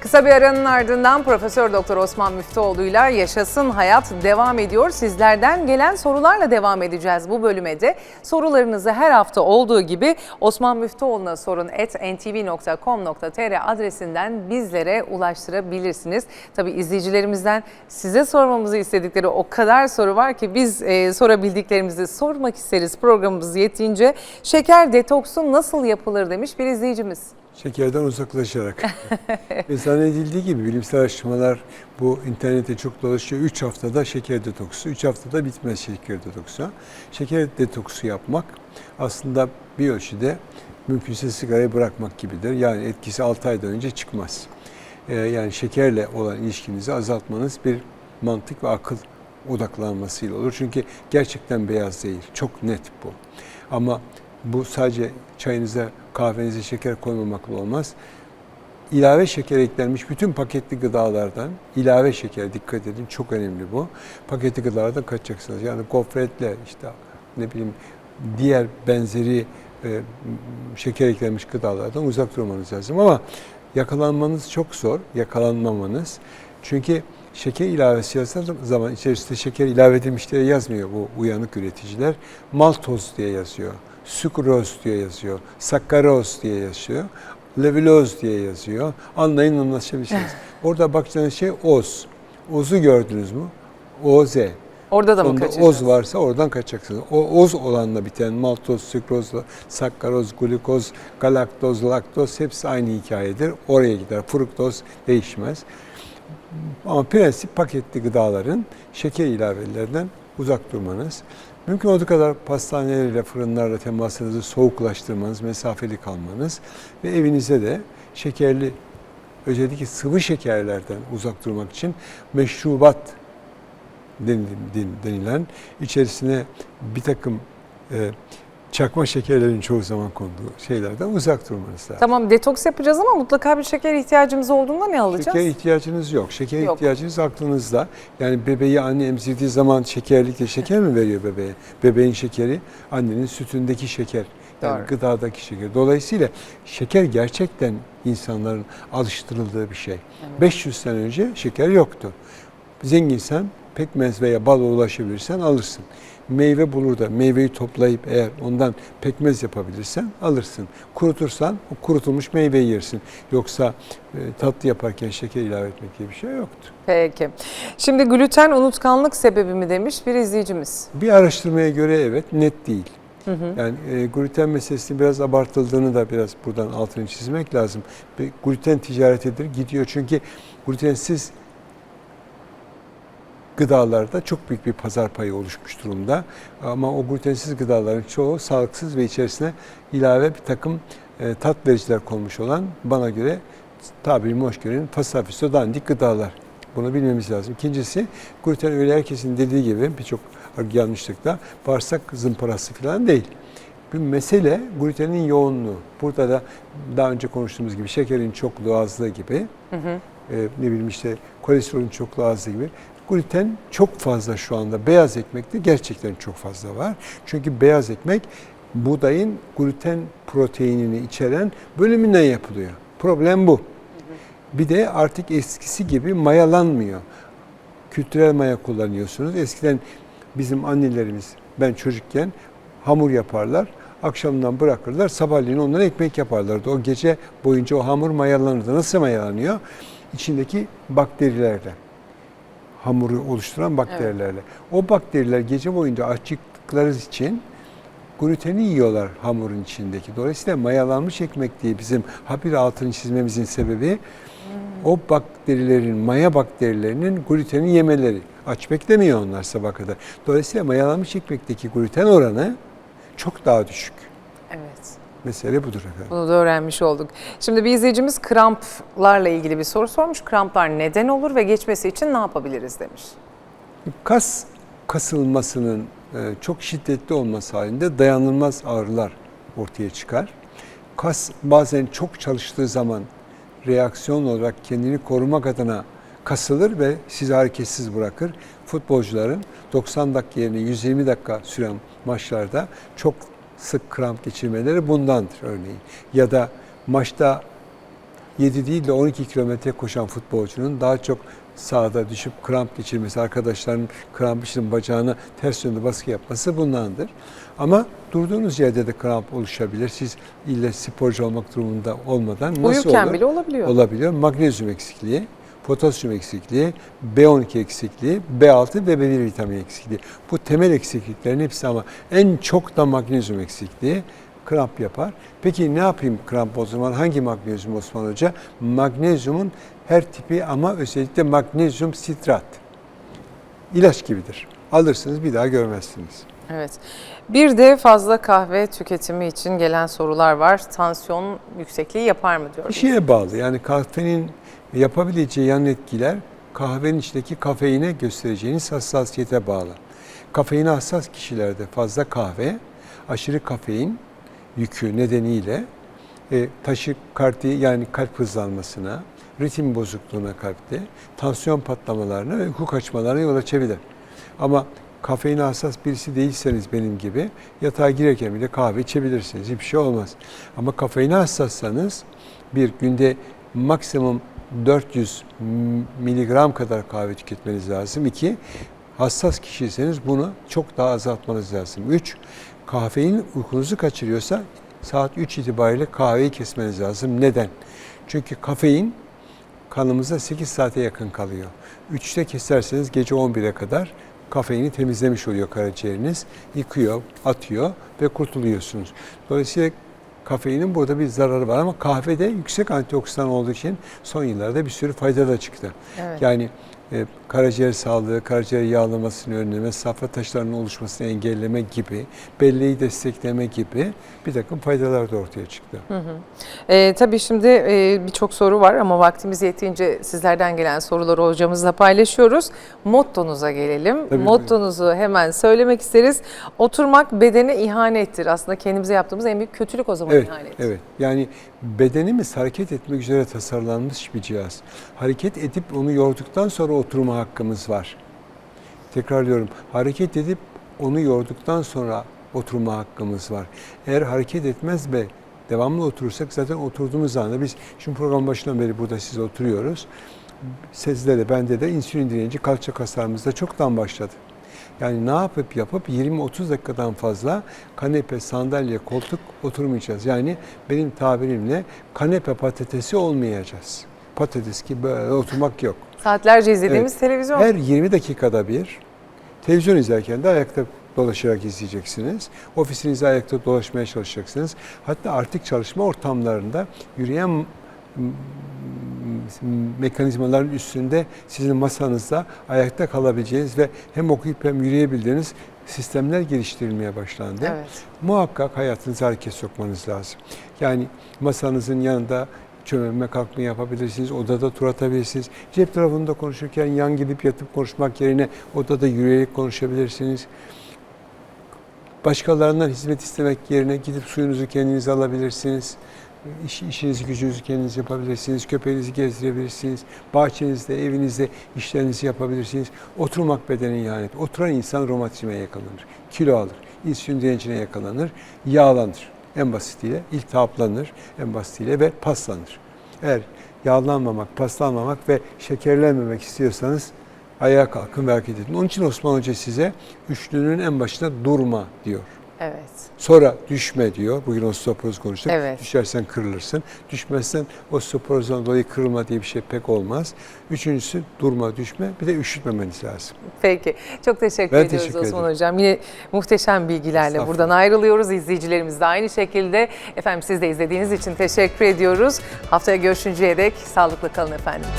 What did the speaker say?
Kısa bir aranın ardından Profesör Doktor Osman Müftüoğlu'yla Yaşasın Hayat devam ediyor. Sizlerden gelen sorularla devam edeceğiz bu bölüme de. Sorularınızı her hafta olduğu gibi Osman Müftüoğlu'na sorun at ntv.com.tr adresinden bizlere ulaştırabilirsiniz. Tabii izleyicilerimizden size sormamızı istedikleri o kadar soru var ki biz e, sorabildiklerimizi sormak isteriz programımız yettiğince. Şeker detoksu nasıl yapılır demiş bir izleyicimiz. Şekerden uzaklaşarak. Ve zannedildiği gibi bilimsel araştırmalar bu internette çok dolaşıyor. 3 haftada şeker detoksu, 3 haftada bitmez şeker detoksu. Şeker detoksu yapmak aslında bir ölçüde mümkünse sigarayı bırakmak gibidir. Yani etkisi 6 aydan önce çıkmaz. Ee, yani şekerle olan ilişkinizi azaltmanız bir mantık ve akıl odaklanmasıyla olur. Çünkü gerçekten beyaz değil. Çok net bu. Ama bu sadece çayınıza, kahvenize şeker koymamakla olmaz. İlave şeker eklenmiş bütün paketli gıdalardan ilave şeker dikkat edin çok önemli bu. Paketli gıdalardan kaçacaksınız. Yani gofretle işte ne bileyim diğer benzeri e, şeker eklenmiş gıdalardan uzak durmanız lazım ama yakalanmanız çok zor. Yakalanmamanız. Çünkü şeker ilavesi yazdığı zaman içerisinde şeker ilave edilmiş diye yazmıyor bu uyanık üreticiler. Maltoz diye yazıyor. Sükroz diye yazıyor. Sakkaroz diye yazıyor. Leviloz diye yazıyor. Anlayın anlaşabilirsiniz. Orada bakacağınız şey oz. Oz'u gördünüz mü? OZ. Orada da mı Sonunda kaçacağız? oz varsa oradan kaçacaksınız. O oz olanla biten maltoz, sükroz, sakkaroz, glukoz, galaktoz, laktoz hepsi aynı hikayedir. Oraya gider. Fruktoz değişmez. Ama prensip paketli gıdaların şeker ilavelerinden uzak durmanız. Mümkün olduğu kadar pastanelerle, fırınlarla temasınızı soğuklaştırmanız, mesafeli kalmanız ve evinize de şekerli, özellikle sıvı şekerlerden uzak durmak için meşrubat denilen içerisine bir takım e, çakma şekerlerin çoğu zaman konduğu şeylerden uzak durmanız lazım. Tamam detoks yapacağız ama mutlaka bir şeker ihtiyacımız olduğunda ne alacağız? Şeker ihtiyacınız yok. Şeker Yok. ihtiyacınız aklınızda. Yani bebeği anne emzirdiği zaman şekerlikle şeker mi veriyor bebeğe? Bebeğin şekeri annenin sütündeki şeker. Yani Doğru. gıdadaki şeker. Dolayısıyla şeker gerçekten insanların alıştırıldığı bir şey. 500 sene önce şeker yoktu. Zenginsen pekmez veya bala ulaşabilirsen alırsın. Meyve bulur da meyveyi toplayıp eğer ondan pekmez yapabilirsen alırsın. Kurutursan o kurutulmuş meyveyi yersin. Yoksa e, tatlı yaparken şeker ilave etmek diye bir şey yoktu. Peki. Şimdi gluten unutkanlık sebebi mi demiş bir izleyicimiz. Bir araştırmaya göre evet net değil. Yani e, gluten meselesinin biraz abartıldığını da biraz buradan altını çizmek lazım. Bir gluten ticaretidir gidiyor çünkü glutensiz gıdalarda çok büyük bir pazar payı oluşmuş durumda. Ama o glutensiz gıdaların çoğu sağlıksız ve içerisine ilave bir takım e, tat vericiler konmuş olan bana göre tabirimi hoş görün fasafiso dandik gıdalar. Bunu bilmemiz lazım. İkincisi gluten öyle herkesin dediği gibi birçok yanlışlıkla bağırsak zımparası falan değil. Bir mesele glutenin yoğunluğu. Burada da daha önce konuştuğumuz gibi şekerin çokluğu azlığı gibi e, ne bileyim işte kolesterolün çokluğu azlığı gibi gluten çok fazla şu anda beyaz ekmekte gerçekten çok fazla var. Çünkü beyaz ekmek buğdayın gluten proteinini içeren bölümünden yapılıyor. Problem bu. Bir de artık eskisi gibi mayalanmıyor. Kültürel maya kullanıyorsunuz. Eskiden bizim annelerimiz ben çocukken hamur yaparlar. Akşamdan bırakırlar. Sabahleyin ondan ekmek yaparlardı. O gece boyunca o hamur mayalanırdı. Nasıl mayalanıyor? İçindeki bakterilerle. Hamuru oluşturan bakterilerle. O bakteriler gece boyunca açıkları için gluteni yiyorlar hamurun içindeki. Dolayısıyla mayalanmış ekmek diye bizim habire altını çizmemizin sebebi o bakterilerin, maya bakterilerinin gluteni yemeleri. Aç beklemiyor onlar sabah kadar. Dolayısıyla mayalanmış ekmekteki gluten oranı çok daha düşük. Evet. Mesele budur efendim. Bunu da öğrenmiş olduk. Şimdi bir izleyicimiz kramplarla ilgili bir soru sormuş. Kramplar neden olur ve geçmesi için ne yapabiliriz demiş. Kas kasılmasının e, çok şiddetli olması halinde dayanılmaz ağrılar ortaya çıkar. Kas bazen çok çalıştığı zaman reaksiyon olarak kendini korumak adına kasılır ve sizi hareketsiz bırakır. Futbolcuların 90 dakika yerine 120 dakika süren maçlarda çok sık kramp geçirmeleri bundandır örneğin. Ya da maçta 7 değil de 12 kilometre koşan futbolcunun daha çok sahada düşüp kramp geçirmesi, arkadaşlarının kramp için bacağına ters yönde baskı yapması bundandır. Ama durduğunuz yerde de kramp oluşabilir. Siz ille sporcu olmak durumunda olmadan nasıl Uyurken olur? bile olabiliyor. Olabiliyor. Magnezyum eksikliği, potasyum eksikliği, B12 eksikliği, B6 ve B1 vitamin eksikliği. Bu temel eksikliklerin hepsi ama en çok da magnezyum eksikliği kramp yapar. Peki ne yapayım kramp o zaman? Hangi magnezyum Osman Hoca? Magnezyumun her tipi ama özellikle magnezyum sitrat. İlaç gibidir. Alırsınız bir daha görmezsiniz. Evet. Bir de fazla kahve tüketimi için gelen sorular var. Tansiyon yüksekliği yapar mı diyor. Şeye bağlı. Yani kahvenin yapabileceği yan etkiler kahvenin içindeki kafeine göstereceğiniz hassasiyete bağlı. Kafeine hassas kişilerde fazla kahve, aşırı kafein yükü nedeniyle e, taşikardi yani kalp hızlanmasına, ritim bozukluğuna kalpte, tansiyon patlamalarına ve uyku kaçmalarına yol açabilir. Ama kafeine hassas birisi değilseniz benim gibi yatağa girerken bile kahve içebilirsiniz. Hiçbir şey olmaz. Ama kafeine hassassanız bir günde maksimum 400 miligram kadar kahve tüketmeniz lazım. İki, hassas kişiyseniz bunu çok daha azaltmanız lazım. Üç, kafein uykunuzu kaçırıyorsa saat 3 itibariyle kahveyi kesmeniz lazım. Neden? Çünkü kafein kanımızda 8 saate yakın kalıyor. 3'te keserseniz gece 11'e kadar kafeini temizlemiş oluyor karaciğeriniz. Yıkıyor, atıyor ve kurtuluyorsunuz. Dolayısıyla kafeinin burada bir zararı var ama kahvede yüksek antioksidan olduğu için son yıllarda bir sürü fayda da çıktı. Evet. Yani e, karaciğer sağlığı, karaciğer yağlamasını önleme, safra taşlarının oluşmasını engelleme gibi, belleği destekleme gibi bir takım faydalar da ortaya çıktı. Ee, tabii şimdi e, birçok soru var ama vaktimiz yettiğince sizlerden gelen soruları hocamızla paylaşıyoruz. Mottonuza gelelim. Tabii, Mottonuzu hemen söylemek isteriz. Oturmak bedene ihanettir. Aslında kendimize yaptığımız en büyük kötülük o zaman Evet, ihanet. evet. Yani bedenimiz hareket etmek üzere tasarlanmış bir cihaz. Hareket edip onu yorduktan sonra oturma hakkımız var. Tekrarlıyorum. Hareket edip onu yorduktan sonra oturma hakkımız var. Eğer hareket etmez ve devamlı oturursak zaten oturduğumuz anda biz şimdi program başından beri burada siz oturuyoruz. Sizde de bende de insülin direnci kalça kaslarımızda çoktan başladı. Yani ne yapıp yapıp 20-30 dakikadan fazla kanepe, sandalye, koltuk oturmayacağız. Yani benim tabirimle kanepe patatesi olmayacağız. Patates gibi böyle oturmak yok. Saatlerce izlediğimiz Evet. televizyon. Her 20 dakikada bir televizyon izlerken de ayakta dolaşarak izleyeceksiniz. Ofisinizde ayakta dolaşmaya çalışacaksınız. Hatta artık çalışma ortamlarında yürüyen mekanizmaların üstünde sizin masanızda ayakta kalabileceğiniz ve hem okuyup hem yürüyebildiğiniz sistemler geliştirilmeye başlandı. Evet. Muhakkak hayatınıza hareket sokmanız lazım. Yani masanızın yanında çömelme kalkma yapabilirsiniz, odada tur atabilirsiniz. Cep telefonunda konuşurken yan gidip yatıp konuşmak yerine odada yürüyerek konuşabilirsiniz. Başkalarından hizmet istemek yerine gidip suyunuzu kendiniz alabilirsiniz. İş, işinizi gücünüzü kendiniz yapabilirsiniz. Köpeğinizi gezdirebilirsiniz. Bahçenizde, evinizde işlerinizi yapabilirsiniz. Oturmak bedenin ihanet. Oturan insan romatizmaya yakalanır. Kilo alır. İnsülin direncine yakalanır. Yağlanır. En basitiyle iltihaplanır. En basitiyle ve paslanır. Eğer yağlanmamak, paslanmamak ve şekerlenmemek istiyorsanız ayağa kalkın ve hareket edin. Onun için Osman Hoca size üçlünün en başında durma diyor. Evet. Sonra düşme diyor. Bugün osteoporoz konuştuk. Evet. Düşersen kırılırsın. Düşmezsen osteoporozdan dolayı kırılma diye bir şey pek olmaz. Üçüncüsü durma, düşme. Bir de üşütmemeniz lazım. Peki. Çok teşekkür Ben ediyoruz teşekkür Osman ederim. Hocam. Yine muhteşem bilgilerle buradan ayrılıyoruz. İzleyicilerimiz de aynı şekilde. Efendim siz de izlediğiniz için teşekkür ediyoruz. Haftaya görüşünceye dek sağlıklı kalın efendim.